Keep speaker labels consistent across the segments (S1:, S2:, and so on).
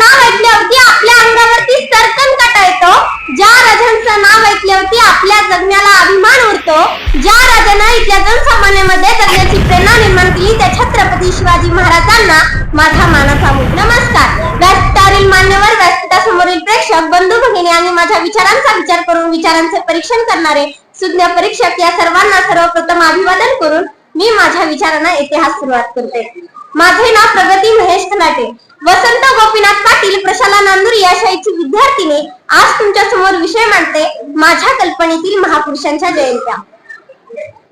S1: नाव ऐकल्यावरती आपल्या अंगावरती सरकन काटायचो ज्या राजांचं नाव ऐकल्यावरती आपल्या जगण्याला अभिमान उरतो ज्या राजांना इथल्या जनसामान्यामध्ये जगण्याची प्रेरणा निर्माण केली त्या छत्रपती शिवाजी महाराजांना माझा मानाचा नमस्कार. व्यासपीठावरील मान्यवर व्यासपीठासमोरील प्रेक्षक बंधू भगिनी आणि माझ्या विचारांचा विचार करून विचारांचे परीक्षण करणारे सुज्ञ परीक्षक या सर्वांना सर्वप्रथम अभिवादन करून मी माझ्या विचारांना इतिहास सुरुवात करते. माझे नाव प्रगती महेश खलाटे वसंत गोपीनाथ पाटील प्रशाला नांदुरी या शाळेची विद्यार्थिनी आज तुमच्यासमोर विषय मांडते माझ्या कल्पनेतील महापुरुषांच्या जयंत्या.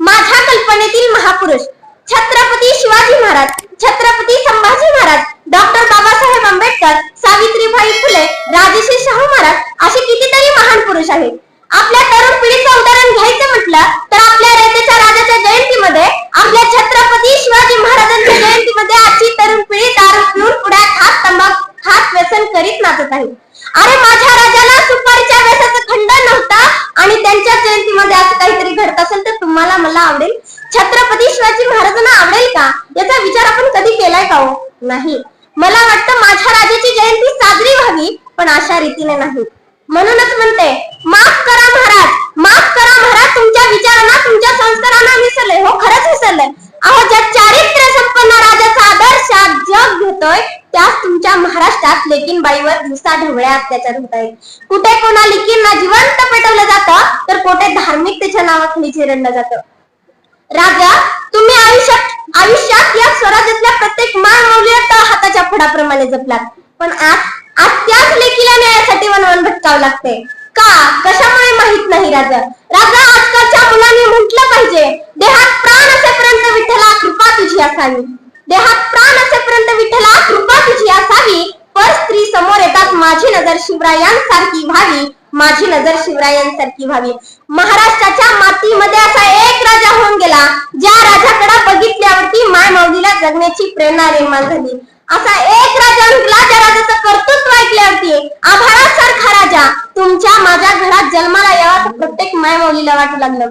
S1: माझ्या कल्पनेतील महापुरुष छत्रपती शिवाजी महाराज छत्रपती संभाजी महाराज डॉक्टर बाबासाहेब आंबेडकर सावित्रीबाई फुले राजश्री शाहू महाराज असे कितीतरी महान पुरुष आहेत. आपल्या तरुण पिढीचं उदाहरण घ्यायचं म्हटलं तर आपल्या रयतेच्या राजाच्या जयंतीमध्ये आपल्या छत्रपती शिवाजी महाराजांच्या जयंतीमध्ये आजची तरुण पिढी दारू पिऊन पुढ्यात हात तंबाखू खात व्यसन करीत नाचत आहे अरे माझ्या राजाला सुपारीच्या व्यसाचा खंड नव्हता आणि त्यांच्या जयंतीमध्ये असं काहीतरी घडत असेल तर तुम्हाला मला आवडेल? छत्रपती शिवाजी महाराजांना आवडेल का? याचा विचार आपण कधी केलाय का हो? नाही. मला वाटतं माझ्या राजाची जयंती साजरी व्हावी पण अशा रीतीने नाही. म्हणूनच म्हणते माफ करा महाराज माफ करा महाराज तुमच्या विचारांना तुमच्या संस्कारांना विसरले हो खरंच विसरले अहो ज्या चारित्र्य संपन्न राजाचा आदर्श आज जग घेतोय त्याच तुमच्या महाराष्ट्रात बाईवर दिवसा ढवळ्या अत्याचार होत आहेत. कुठे कोणा लेकींना जिवंत पेटवलं जातं तर कुठे धार्मिकतेच्या नावाखाली चिरडलं जातं. राजा तुम्ही आयुष्यात आयुष्यात या स्वराज्यातल्या प्रत्येक मान मौल्यता हाताच्या फडाप्रमाणे जपलात. पण आज आज त्याच लेखीला न्यायासाठी वनवन भटकावं लागते. का? कशामुळे माहीत नाही राजा. राजा आजकालच्या मुलांनी म्हटलं पाहिजे देहात प्राण असेपर्यंत विठ्ठला कृपा तुझी असावी. देहात प्राण असेपर्यंत विठ्ठला कृपा तुझी असावी. पर स्त्री समोर येतात माझी नजर शिवरायांसारखी व्हावी माझी नजर शिवरायांसारखी व्हावी. महाराष्ट्राच्या मातीमध्ये असा एक राजा होऊन गेला ज्या राजाकडे बघितल्यावरती माय माऊलीला जगण्याची प्रेरणा निर्माण झाली. असा एक राजा हुकला ज्या राजाचं कर्तृत्व ऐकल्यावरती आभाळासारखा राजा तुमच्या माझ्या घरात जन्माला यावा असं प्रत्येक माय माऊलीला वाटू लागलं.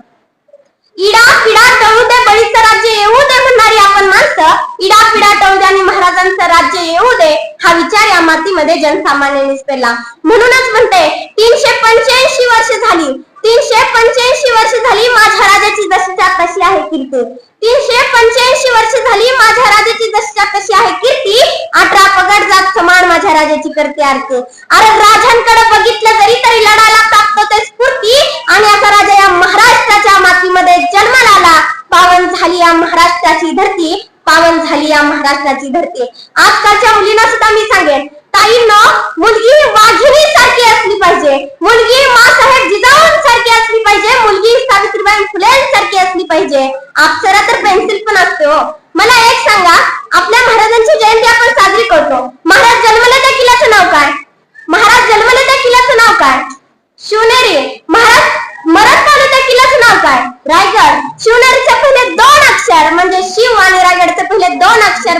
S1: इडा पिडा टळू दे बळीचं राज्य येऊ दे म्हणणारी आपण माणसं इडा पिडा टळू दे आणि महाराजांचं राज्य येऊ दे हा विचार मातीमध्ये जनसामान्य पेरला. म्हणूनच म्हणते तीनशे पंच्याऐंशी वर्ष झाली. तीनशे पंच्याऐंशी वर्ष झाली माझ्या राजाची दशा कशी आहे कीर्ती? तीनशे पंच्याऐंशी वर्ष झाली माझ्या राजाची दशा कशी आहे कीर्ती? अठरा पगड जात समान माझ्या राजाची करते आरती. अरे राजांकडे बघितलं जरी तरी लढायला प्राप्त होते स्फूर्ती आणि आता राजा या महाराष्ट्राच्या मातीमध्ये जन्माला आला. पावन झाली या महाराष्ट्राची धरती पावन झाली या महाराष्ट्राची धरती. आजकालच्या मुलींना सुद्धा मी सांगेन ताईंनो मुलगी वाघिणी सारखी असली पाहिजे. मुलगी मासाहेब जिजाऊन सारखी असली पाहिजे. मुलगी सावित्रीबाई फुले सारखी असली पाहिजे. अप्सरा तर पेन्सिल पण असते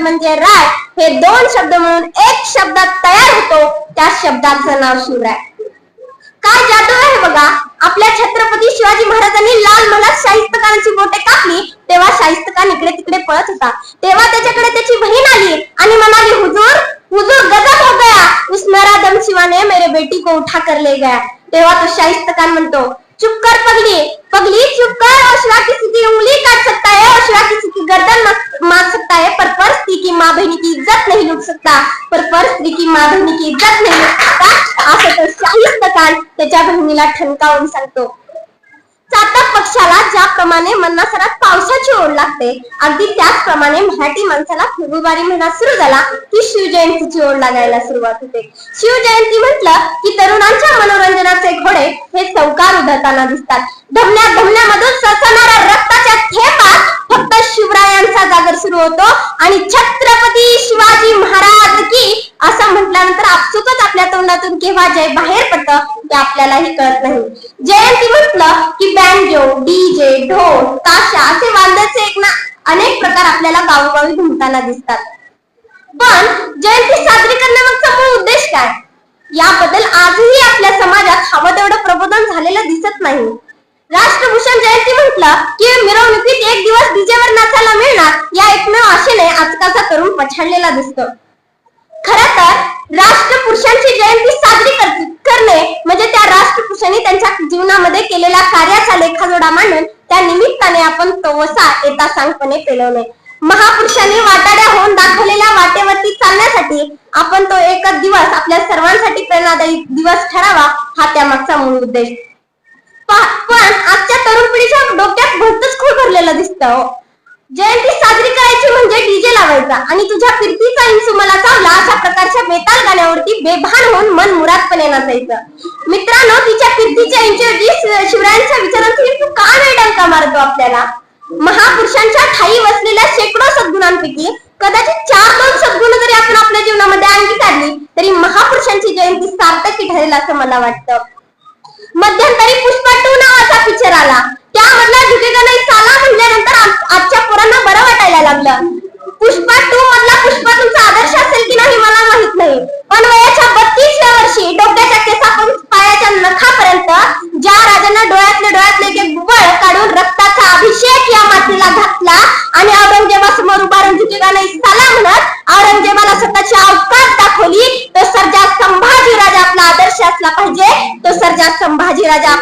S1: म्हणजे राय हे दोन शब्द म्हणून एक शब्दात तयार होतो. त्या शब्दाचं नाव शिवराय काय जादू आहे बघा? आपल्या छत्रपती शिवाजी महाराजांनी लाल महालात शाहिस्तखानाची बोटे कापली तेव्हा शाहिस्तखान इकडे तिकडे पळत होता. तेव्हा त्याच्याकडे त्याची बहीण आली आणि म्हणाली हुजूर हुजूर गजब हो गया. उस नराधम शिवाने मेरे बेटी को उठा कर ले गया. तेव्हा तो शाहिस्तखान म्हणतो चुप कर पगली पगली चुप कर और शिवा किसी की उंगली काट सकता शिवा किसी की गर्दन मार सकता है पर पर स्त्री की माँ बहनी की इज्जत नहीं लुट सकता पर पर स्त्री की माँ बहनी की इज्जत नहीं लुट सकता। असं तर शाहिस्तखान त्याच्या बहिणीला ठणकावून सांगतो. चातक पक्षाला ज्याप्रमाणे मन्नासरात पावसाची ओढ लागते अगदी त्याचप्रमाणे मराठी माणसाला फेब्रुवारी महिना सुरू झाला की शिवजयंतीची ओढ लागायला सुरुवात होते. शिवजयंती म्हटलं की तरुणांच्या मनोरंजनाचे घोडे हे चौकार उधळताना दिसतात. धमन्या धमन्यामधून ससना सुरू होतो. आणि छत्रपती शिवाजी महाराज की असं म्हटल्यानंतर आपसुकच आपल्या तोंडातून केव्हा जय बाहेर पडतं ते आपल्यालाही कळत नाही. जयंती म्हटलं की बँजो डीजे ढोल ताशा असे वाद्याचे एक ना अनेक प्रकार आपल्याला गावोगावी घुमताना दिसतात. पण जयंती साजरी करण्यामागचा मूळ उद्देश काय? याबद्दल आजही आपल्या समाजात हवं तेवढं प्रबोधन झालेलं दिसत नाही. राष्ट्रभूषण जयंती म्हटलं की मिरवणुकीत एक दिवस डीजेवर नाचायला मिळणार या एकमेव आशेने आजकालचा तरुण पछाडलेला दिसतो. खर तर राष्ट्रपुरुषांची जयंती साजरी करणे म्हणजे त्या राष्ट्रपुरुषांनी त्यांच्या जीवनामध्ये केलेल्या कार्याचा लेखाजोडा मांडून त्या निमित्ताने आपण तो वसा येता सांगपणे पेलवणे. महापुरुषांनी वाटाड्या होऊन दाखवलेल्या वाटेवरती चालण्यासाठी आपण तो एकच दिवस आपल्या सर्वांसाठी प्रेरणादायी दिवस ठरावा हा त्यामागचा मूळ उद्देश. पण आजच्या तरुण पिढीच्या डोक्यात भरतच खूळ भरलेलं दिसत हो. जयंती साजरी करायची म्हणजे डीजे लावायचा आणि तुझ्या फिरतीचा इन्सुमला मला चावला अशा प्रकारच्या बेताल गाण्यावरती बेभान होऊन मन मुरादपणे नाचायचं. मित्रांनो तिच्या फिरतीच्या इंचवरती शिवरायांच्या विचारांची तू का नाही डंका मारतो आपल्याला? महापुरुषांच्या ठाई वसलेल्या शेकडो सद्गुणांपैकी कदाचित चार दोन सद्गुण जरी आपण आपल्या जीवनामध्ये अंगीकारली तरी महापुरुषांची जयंती सार्थकी ठरेल असं मला वाटतं. मध्यंतरी पुष्पा टू नावाचा पिक्चर आला. त्यामधला झुकेगा नाही साला म्हणल्यानंतर आजच्या पोरांना बरं वाटायला लागलं. पुष्पा टू मधला पुष्पा तुमचा आदर्श असेल की नाही मला माहीत नाही. पण वयाच्या बत्तीसव्या वर्षी डोक्याच्या केसापासून पायाच्या नखापर्यंत ज्या राजांना डोळ्यातले डोळ्यातले एक गुबळ काढून रक्ताचा अभिषेक या मातीला घातला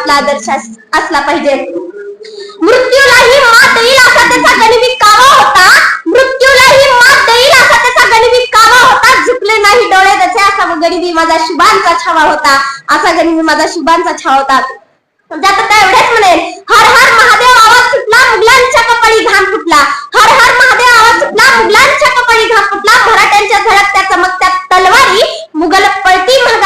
S1: आपला आदर्श असला पाहिजे. मृत्यूलाही मात देईल असा त्याचा गणित कावा होता. मृत्यूलाही मात देईल असा त्याचा गणित कावा होता. झुकले नाही डोळे त्याचे असा गणिमी माझा शुभांचा छावा होता. असा गणिमी माझा शुभांचा छावा होता. त्यात आता एवढेच म्हणेल हर हर महादेव आवाज सुटला मुघलांच्या कपाळी घाम फुटला. हर हर महादेव आवाज सुटला मुघलांच्या कपाळी घाम फुटला. मराठ्यांच्या झळकत्या चमकत्या तलवारी मुघल पळती महागारी